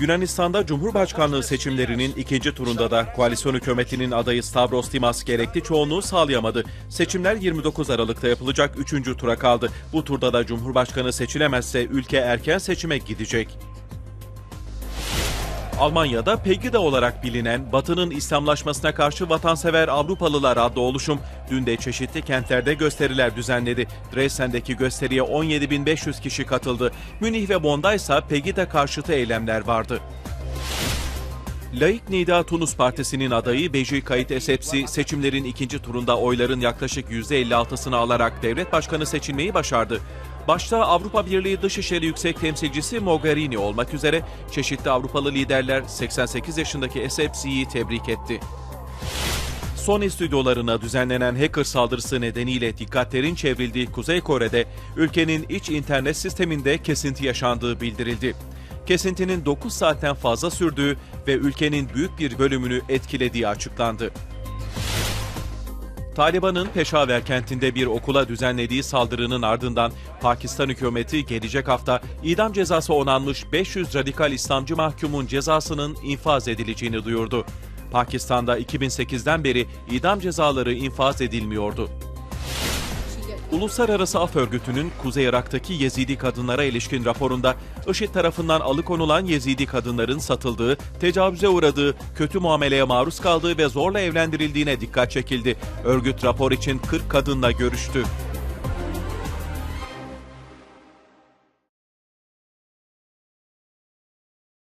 Yunanistan'da Cumhurbaşkanlığı seçimlerinin ikinci turunda da koalisyon hükümetinin adayı Stavros Dimas gerekli çoğunluğu sağlayamadı. Seçimler 29 Aralık'ta yapılacak 3. tura kaldı. Bu turda da Cumhurbaşkanı seçilemezse ülke erken seçime gidecek. Almanya'da Pegida olarak bilinen Batı'nın İslamlaşmasına karşı vatansever Avrupalılar adlı oluşum dün de çeşitli kentlerde gösteriler düzenledi. Dresden'deki gösteriye 17.500 kişi katıldı. Münih ve Bonn'da ise Pegida karşıtı eylemler vardı. Laik Nida Tunus Partisi'nin adayı Beji Kayıt Esepsi seçimlerin ikinci turunda oyların yaklaşık %56'sını alarak devlet başkanı seçilmeyi başardı. Başta Avrupa Birliği Dışişleri Yüksek Temsilcisi Mogherini olmak üzere çeşitli Avrupalı liderler 88 yaşındaki Esepsi'yi tebrik etti. Sony stüdyolarına düzenlenen hacker saldırısı nedeniyle dikkatlerin çevrildiği Kuzey Kore'de ülkenin iç internet sisteminde kesinti yaşandığı bildirildi. Kesintinin 9 saatten fazla sürdüğü ve ülkenin büyük bir bölümünü etkilediği açıklandı. Taliban'ın Peşaver kentinde bir okula düzenlediği saldırının ardından Pakistan hükümeti gelecek hafta idam cezası onanmış 500 radikal İslamcı mahkumun cezasının infaz edileceğini duyurdu. Pakistan'da 2008'den beri idam cezaları infaz edilmiyordu. Uluslararası Af Örgütü'nün Kuzey Irak'taki Yezidi kadınlara ilişkin raporunda IŞİD tarafından alıkonulan Yezidi kadınların satıldığı, tecavüze uğradığı, kötü muameleye maruz kaldığı ve zorla evlendirildiğine dikkat çekildi. Örgüt rapor için 40 kadınla görüştü.